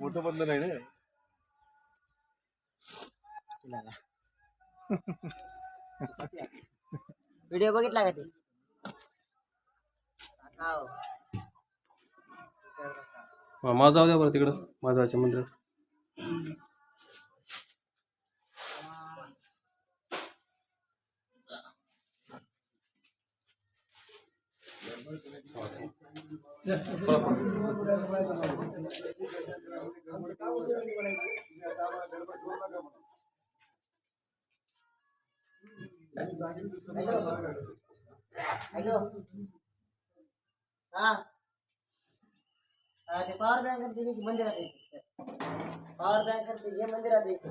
मोठं बंधन आहे ना व्हिडिओ बघितला का ते. मला जाऊ द्या बरं तिकडं महादेवाच्या मंदिरात. हॅलो हा ते पॉवर बँक दिली मंदिरात येते पॉवर बँक हे मंदिरात येते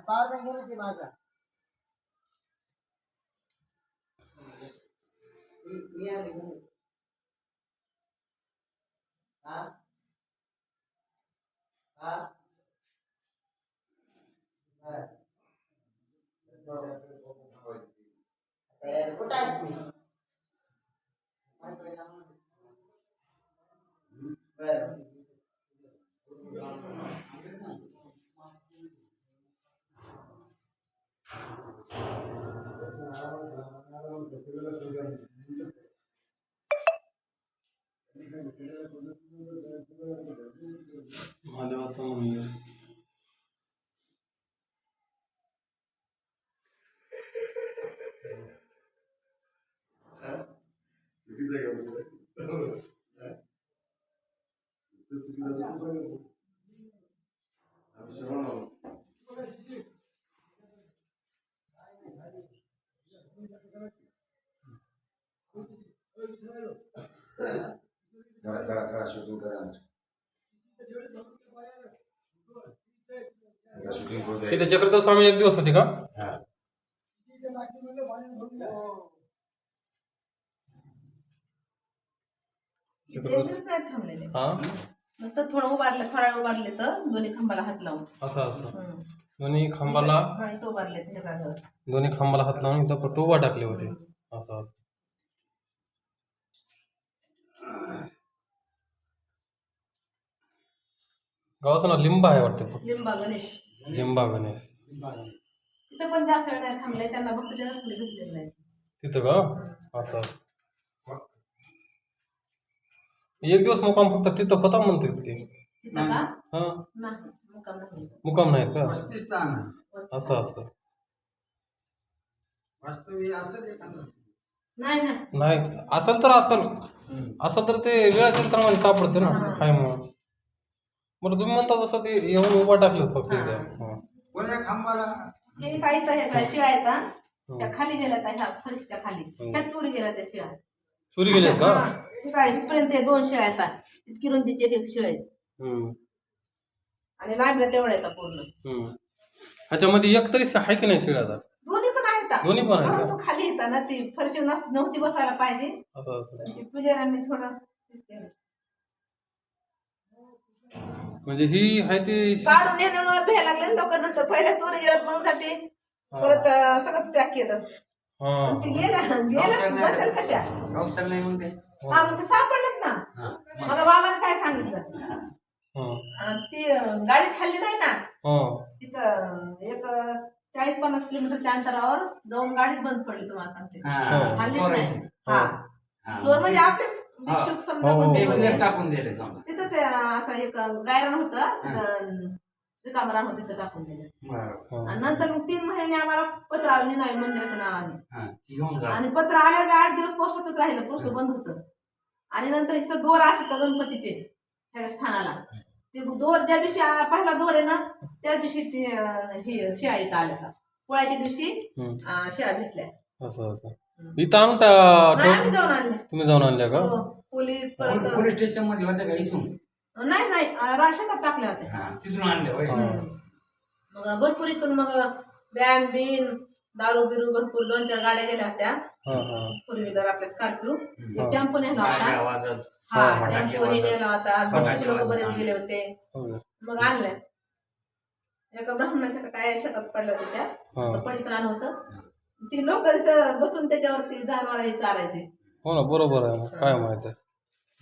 पॉवर बँक घेऊन ते माझा मी- आले हा? हा? कुठं आहे तुम्ही बरं महादेवाचं मंदिर चुकीचं आहे का म्हणजे? ते चुकीचं असेल तर सांगा ना. आम्ही श्रवण आहोत. करा करा करा शूटिंग करा शूटिंग करू द्या इथे चक्रधर स्वामी एक दिवस होते का हा. नुसतं थोडं उभारले थोडा उभारले तर दोन्ही खांबाला हात लावून. असं असं. हम्म. दोन्ही खांबाला हा, इथं उभारले त्याच्या जागेवर दोन्ही खांबाला हात लावून इथं फक्त उभा टाकले होते. असं असं. गावाचं नाव लिंबा आहे वाटतं फक्त. लिंबा गणेश. लिंबा गणेश. तिथं पण जास्त वेळ नाही थांबले त्यांना भेटलेलं नाही. तिथं का? असं असं. एक दिवस मुकाम फक्त तिथं होता म्हणते की. तिथं का हा. नाही मुक्काम नाही. मुकाम नाहीत का? वस्तीस्थान असं असं. वास्तव्य असेल एखादं? नाही नाही. नाही असेल तर असेल. असेल तर ते लीळा चित्रामध्ये सापडते ना काय मग बरं तुम्ही म्हणता तसं ते येऊन उभा टाकलं फक्त हा. इथं. हा. कोण्या खांबाला? हे काही तर येतात शिळा येतात त्या खाली गेल्या त्या ह्या फरशीच्या खाली. ह्या चोरी गेल्या त्या शिळा. चोरी गेलेत का? हा. हे काय इथपर्यंत हे दोन शिळा येतात. इतकी रुंदीचे एक एक शिळे हम्म. आणि लांबल्या तेवढ्या येतात पूर्ण. हम्म. ह्याच्यामध्ये एक तरी आहे की नाही शिळ्याचा दोन्ही पण आहेत. दोन्ही पण आहेत? परंतु खाली येतात ना ती. फरशी नस- नव्हती बसायला पाहिजे. ती पुजाऱ्यांनी थोडं हेच केलं. म्हणजे ही आहे ती काढून नेल्यामुळे भ्यायला लागले लोक. नंतर पहिल्या चोरी गेल्यात म्हणून साठी परत अं, सगळं पॅक केलं. हा. पण ते गेल्या गेल्या बदल कशा? हा. मग ते सापडलेत ना. मला बाबाने काय सांगितलं? हा. अं, ती अं, गाडी खाल्ली नाही ना? हा. तिथं एक चाळीस पन्नास किलोमीटरच्या अंतरावर जाऊन गाडीच बंद पडली तुम्हाला सांगते. हो. खाल्लीच नाही. हा. चोर म्हणजे आपले भिक्षुक समजा हो, हो, कोणते हो. होते. टाकून दिले समजा. तिथं ते असं एक गायरण होतं. तिथं रिकामं रान होतं तिथं टाकून दिलं. हा. आणि नंतर मग तीन महिने आम्हाला पत्र आलं नाही नवीन मंदिराच्या नावाने हा आणि पत्र आल्यावर आठ दिवस पोस्टातच राहिलं पोस्ट बंद होतं. आणि नंतर इथं दोर असत गणपतीचे त्या स्थानाला. ते दोर ज्या दिवशी पहिला दोर आहे ना त्या दिवशी ते हे शिळा इथं आल्या पोळ्याच्या दिवशी शिळा भेटल्या. असं असं. इथं आणून तुम्ही जाऊन आणल्या का? हो, पोलीस परत पोलीस स्टेशनमध्ये होते का इथून? नाही नाही अं, रा- शेतात टाकल्या होत्या. हा, तिथून आणले होय. मग भरपूर इथून मग बॅन बिन दारू बिरू भरपूर दोन चार गाड्या गेल्या होत्या. हा हा. फोर व्हीलर आपल्या स्कॉर्पिओ. हा. टेम्पो नेला होता. आवाजात. हा हा. टेम्पो नेला होता. दोनशे लोक बरेच गेले होते. हो. मग आणल्या एका ब्राह्मणाच्या का काय शेतात पडल्या होत्या. त्या हा. पडीत रान होतं. ती लोक तिथं बसून त्याच्यावरती जनावर हे चारायचे. हो ना बरोबर आहे. ना काय माहिती आहे.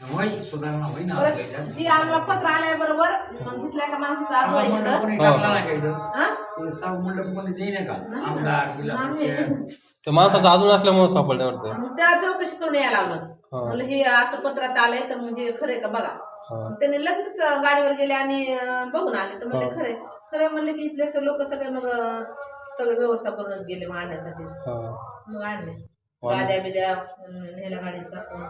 होय सुधारणा परत आम्हाला पत्र आल्याबरोबर मग घेतल्या का माणसाचा आजोबा कोणी हा. टाकला नाही का इथं हा? ते सावळ मंडप कोणी देईन का नाही. आमदार जिल्हा नाही. परिषद ते माणसाचं अजून असल्यामुळे सापडलं वाटतं मग त्याला चौकशी करून यायला लावलं हा. म्हणलं हे असं पत्रात आलंय तर म्हणजे खरंय का बघा हा मग त्यांनी लगेच गाडीवर गेले आणि अं, बघून आले तर म्हणले हा. खरे खरे म्हणले की इथले लोक सगळे मग अं, सगळे व्यवस्था करूनच गेले मग आणण्यासाठी हा मग आणले. गाद्या बिद्या अं, नेल्या गाडीत टाकून.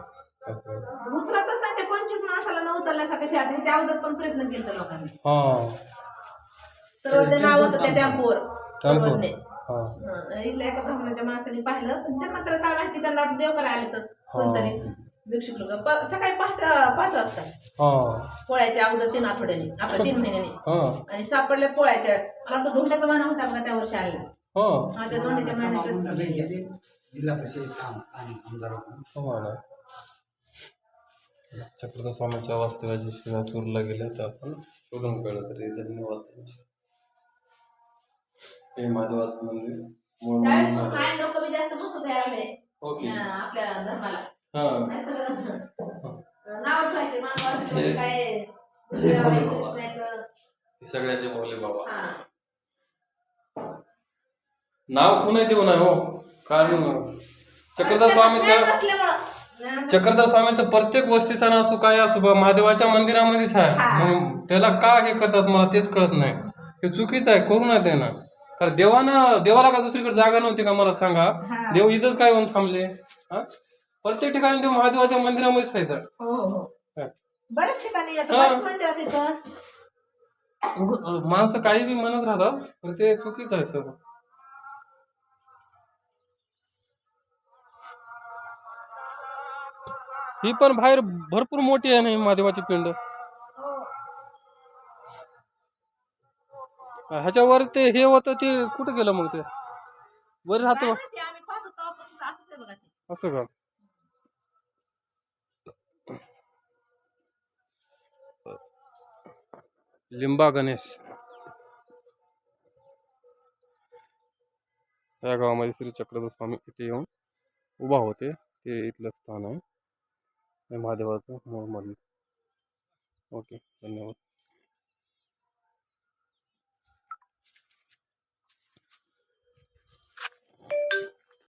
उचलतच नाही ते पंचवीस माणसाला न उचलण्यासारखं शेत ह्याच्या अगोदर पण प्रयत्न केले लोकांनी. हा. सर्व ते नाव होतं त्या टॅम्पोवर. हा. हं, इथल्या एका ब्राह्मणाच्या माणसाने पाहिलं पण त्यांना तर काय माहिती त्यांना वाटतं देव करायला आले तर कोणतरी भिक्षुक लोक. सकाळी पहाट पाच वाजता. हा. पोळ्याच्या अगोदर तीन आठवड्यानी आपल्या तीन महिन्यानी. हा. आणि सापडले पोळ्याच्या मला वाटतं धोंड्याचा महिना होता बघा त्या वर्षी आला हा. हा त्या धोंड्याच्या महिन्याचं जिल्हा परिषद स्थानिक आमदार हो चक्रधर स्वामीच्या वास्तव्याची शिवा चूरला गेल्या तर आपण. शोधून कळलं तरी. धन्यवाद त्यांचे. हे मंदिर मूळ त्यावेळेस मंदिर ओके. आपल्या धर्माला. हा. हे सगळ्याचे बोले बाबा. नाव कुणा देऊ नये हो? कारण चक्रधर ज्ञान चक्रधर स्वामीचं प्रत्येक वस्तीचा ना असो काय असो महादेवाच्या मंदिरामध्येच आहे. मग त्याला का हे करतात मला तेच कळत नाही. हे चुकीचं आहे करू नये ते ना कारण देवानं देवाला का दुसरीकडे जागा नव्हती का मला सांगा? देव इथंच काय होऊन थांबले? हा? प्रत्येक ठिकाणी देव महादेवाच्या मंदिरामध्येच आहे तर हो हो. हा. बऱ्याच ठिकाणी हा. माणसं काही बी म्हणत राहतात ते चुकीचं आहे सर ही पण बाहेर भरपूर मोठी आहे ना महादेवाची पिंड? ह्याच्यावर ते हे होतं ते कुठं गेलं मग ते? वर राहतो असं का? लिंबा गणेश. या गावामध्ये श्री चक्रधर स्वामी इथे येऊन उभा होते. ते इथलं स्थान आहे. महादेवाचं मूळ मंदिर. ओके धन्यवाद.